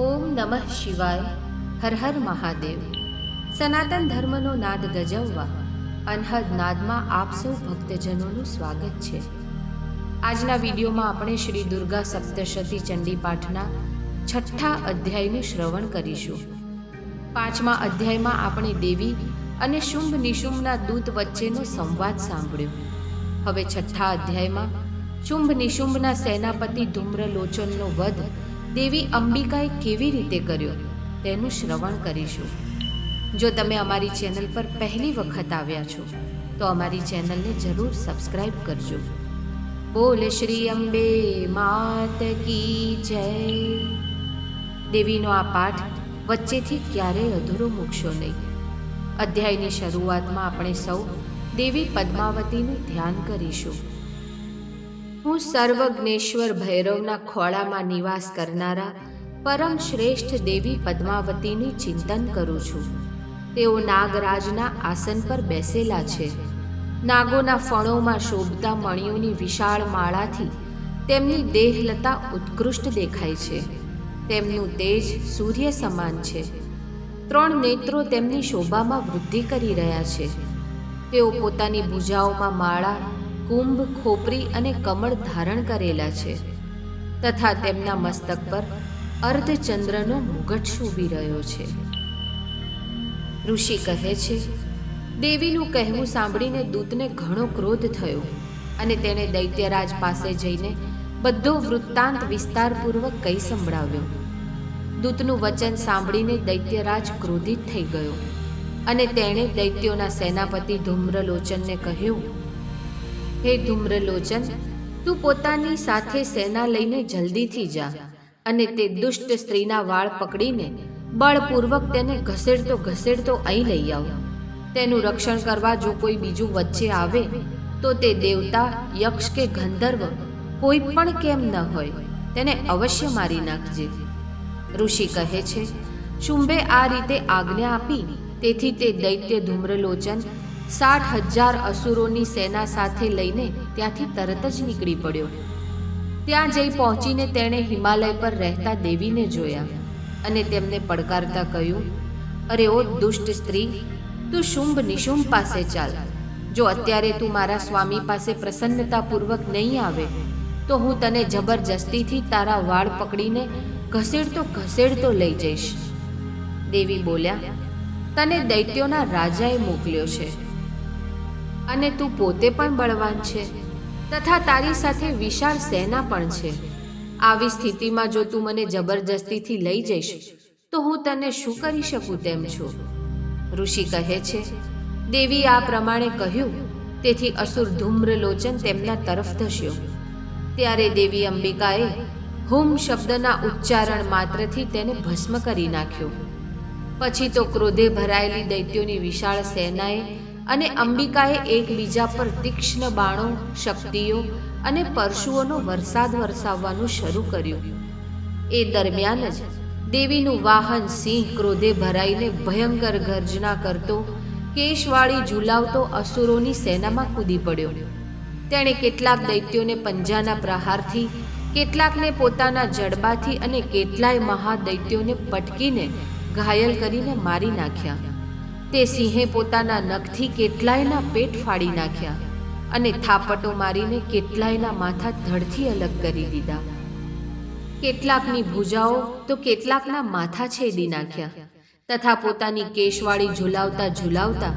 નમઃ શિવાય, હર હર મહાદેવ. સનાતન ધર્મનો નાદ ગજવવા, અનહદ નાદમાં આપ સૌ ભક્તજનોનું સ્વાગત છે. આજના વિડીયોમાં આપણે શ્રી દુર્ગા સપ્તશતી ચંડી પાઠના છઠ્ઠા અધ્યાયનું શ્રવણ કરીશું. પાંચમા અધ્યાયમાં આપણે દેવી અને શુંભ નિશુંભના દૂત વચ્ચેનો સંવાદ સાંભળ્યો. હવે છઠ્ઠા અધ્યાયમાં શુંભ નિશુંભના સેનાપતિ ધૂમ્રલોચનનો વધ દેવી અંબિકાએ કેવી રીતે કર્યો તેનું શ્રવણ કરીશું. જો તમે અમારી ચેનલ પર પહેલી વખત આવ્યા છો, તો અમારી ચેનલને જરૂર સબસ્ક્રાઈબ કરજો. બોલ શ્રી અંબે, માત કી જય. દેવીનો આ પાઠ વચ્ચેથી ક્યારેય અધૂરો મૂકશો નહીં. અધ્યાયની શરૂઆતમાં આપણે સૌ દેવી પદ્માવતીનું ધ્યાન કરીશું. હું સર્વજ્ઞેશ્વર ભૈરવના ખોળામાં નિવાસ કરનારા પરમ શ્રેષ્ઠ દેવી પદ્માવતીની ચિંતન કરું છું. તેઓ નાગરાજના આસન પર બેસેલા છે. નાગોના ફણોમાં શોભતા મણિયોની વિશાળ માળાથી તેમની દેહલતા ઉત્કૃષ્ટ દેખાય છે. તેમનું તેજ સૂર્ય સમાન છે. ત્રણ નેત્રો તેમની શોભામાં વૃદ્ધિ કરી રહ્યા છે. તેઓ પોતાની ભૂજાઓમાં માળા કુંભ, ખોપરી અને કમળ ધારણ કરેલા છે. તથા તેમના મસ્તક પર અર્ધચંદ્રનો મુગટ શોભી રહ્યો છે. ઋષિ કહે છે, દેવીનું કહેવું સાંભળીને દૂતને ઘણો ક્રોધ થયો અને તેણે દૈત્યરાજ પાસે જઈને બધો વૃત્તાંત વિસ્તારપૂર્વક કહી સંભળાવ્યો. દૂતનું વચન સાંભળીને દૈત્યરાજ ક્રોધિત થઈ ગયો અને તેણે દૈત્યોના સેનાપતિ ધૂમ્રલોચનને કહ્યું હે ધૂમ્રલોચન, તું પોતાની સાથે સેના લઈને જલ્દીથી જા અને તે દુષ્ટ સ્ત્રીના વાળ પકડીને બળપૂર્વક તેને ઘસેડતો ઘસેડતો અહીં લઈ આવ. તેનું રક્ષણ કરવા જો કોઈ બીજું વચ્ચે આવે, તો તે દેવતા, યક્ષ કે ગંધર્વ કોઈ પણ કેમ ન હોય, તેને અવશ્ય મારી નાખજે. ઋષિ કહે છે, શુંભે આ રીતે આજ્ઞા આપી, તેથી તે દૈત્ય ધૂમ્રલોચન સાઠ હજાર અસુરોની સેના સાથે લઈને ત્યાંથી તરત જ નીકળી પડ્યો. ત્યાં જઈ પહોંચીને તેણે હિમાલય પર રહેતા દેવીને જોયા અને તેમને પડકારતા કહ્યું, અરે ઓ દુષ્ટ સ્ત્રી, તું શુંભ નિશુંભ પાસે ચાલ. જો અત્યારે તું મારા સ્વામી પાસે પ્રસન્નતાપૂર્વક નહીં આવે, તો હું તને જબરજસ્તીથી તારા વાળ પકડીને ઘસેડતો ઘસેડતો લઈ જઈશ. દેવી બોલ્યા, તને દૈત્યોના રાજાએ મોકલ્યો છે. અને તું પોતે પણ બળવાન છે. તથા તારી સાથે વિશાળ સેના પણ છે. આવી સ્થિતિમાં જો તું મને જબરજસ્તીથી લઈ જઈશ, તો હું તને શું કરી શકું તેમ છું? ઋષિ કહે છે, દેવી આ પ્રમાણે કહ્યું, તેથી અસુર ધૂમ્રલોચન તેમના તરફ ધસ્યો. ત્યારે દેવી અંબિકાએ હુમ શબ્દના ઉચ્ચારણ માત્રથી તેને ભસ્મ કરી નાખ્યો. પછી તો ક્રોધે ભરાયેલી દૈત્યોની વિશાળ સેનાએ અને અંબિકાએ એકબીજા પર તીક્ષ્ણ બાણો, શક્તિઓ અને પરશુઓનો વરસાદ વરસાવવાનું શરૂ કર્યું. એ દરમિયાન જ દેવીનું વાહન સિંહ ક્રોધે ભરાઈને ભયંકર ગર્જના કરતો કેશવાળી ઝુલાવતો અસુરોની સેનામાં કૂદી પડ્યો. તેણે કેટલાક દૈત્યોને પંજાના પ્રહારથી, કેટલાકને પોતાના જડબાથી અને કેટલાય મહાદૈત્યોને પટકીને ઘાયલ કરીને મારી નાખ્યા. તે સિંહે પોતાના નખથી કેટલાયના પેટ ફાડી નાખ્યા અને થાપટો મારીને કેટલાયના માથા ધડથી અલગ કરી દીધા. કેટલાકની ભુજાઓ તો કેટલાકના માથા છેદી નાખ્યા તથા પોતાની કેશવાળી ઝુલાવતા ઝુલાવતા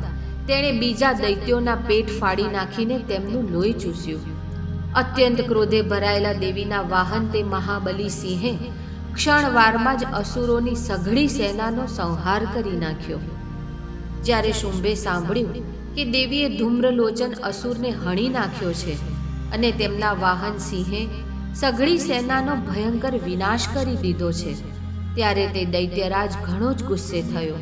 તેણે બીજા દૈત્યોના પેટ ફાડી નાખીને તેમનું લોહી ચૂસ્યું. અત્યંત ક્રોધે ભરાયેલા દેવીના વાહન તે મહાબલી સિંહે ક્ષણવારમાં જ અસુરોની સઘળી સેનાનો સંહાર કરી નાખ્યો. જ્યારે શુંભે સાંભળ્યું કે દેવીએ ધૂમ્રલોચન અસુરને હણી નાખ્યો છે અને તેમના વાહન સિંહે સઘળી સેનાનો ભયંકર વિનાશ કરી દીધો છે, ત્યારે તે દૈત્યરાજ ઘણો જ ગુસ્સે થયો.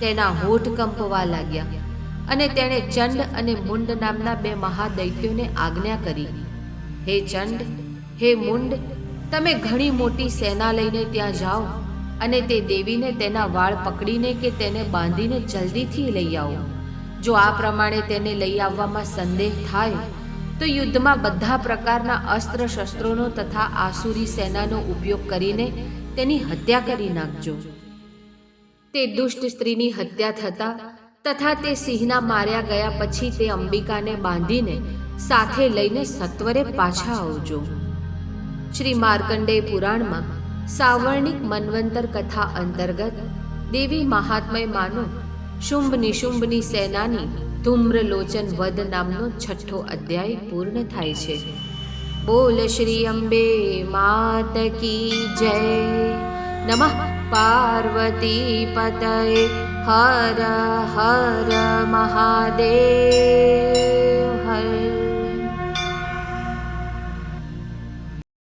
તેના હોઠ કંપવા લાગ્યા અને તેણે ચંડ અને મુંડ નામના બે મહાદૈત્યોને આજ્ઞા કરી. હે ચંડ, હે મુંડ, તમે ઘણી મોટી સેના લઈને ત્યાં જાઓ. અને તે દેવીને તેના વાળ પકડીને કે તેને બાંધીને જલ્દીથી લઈ આવો. જો આ પ્રમાણે તેને લઈ આવવામાં સંદેહ થાય, તો યુદ્ધમાં બધા પ્રકારના અસ્ત્ર શસ્ત્રોનો તથા આસુરી સેનાનો ઉપયોગ કરીને તેની હત્યા કરી નાખજો. તે દુષ્ટ સ્ત્રીની હત્યા થતા તથા તે સિંહના માર્યા ગયા પછી તે અંબિકાને બાંધીને સાથે લઈને સત્વરે પાછા આવજો. શ્રી માર્કંડેય પુરાણમાં સાવર્ણિક મન્વંતર કથા અંતર્ગત દેવી મહાત્મય માનો શુંભ નિશુંભની સેનાની ધૂમ્રલોચન વધ નામનો છઠ્ઠો અધ્યાય પૂર્ણ થાય છે. બોલ શ્રી અંબે માત કી જય. નમઃ પાર્વતી પતય હર હર મહાદેવ હર.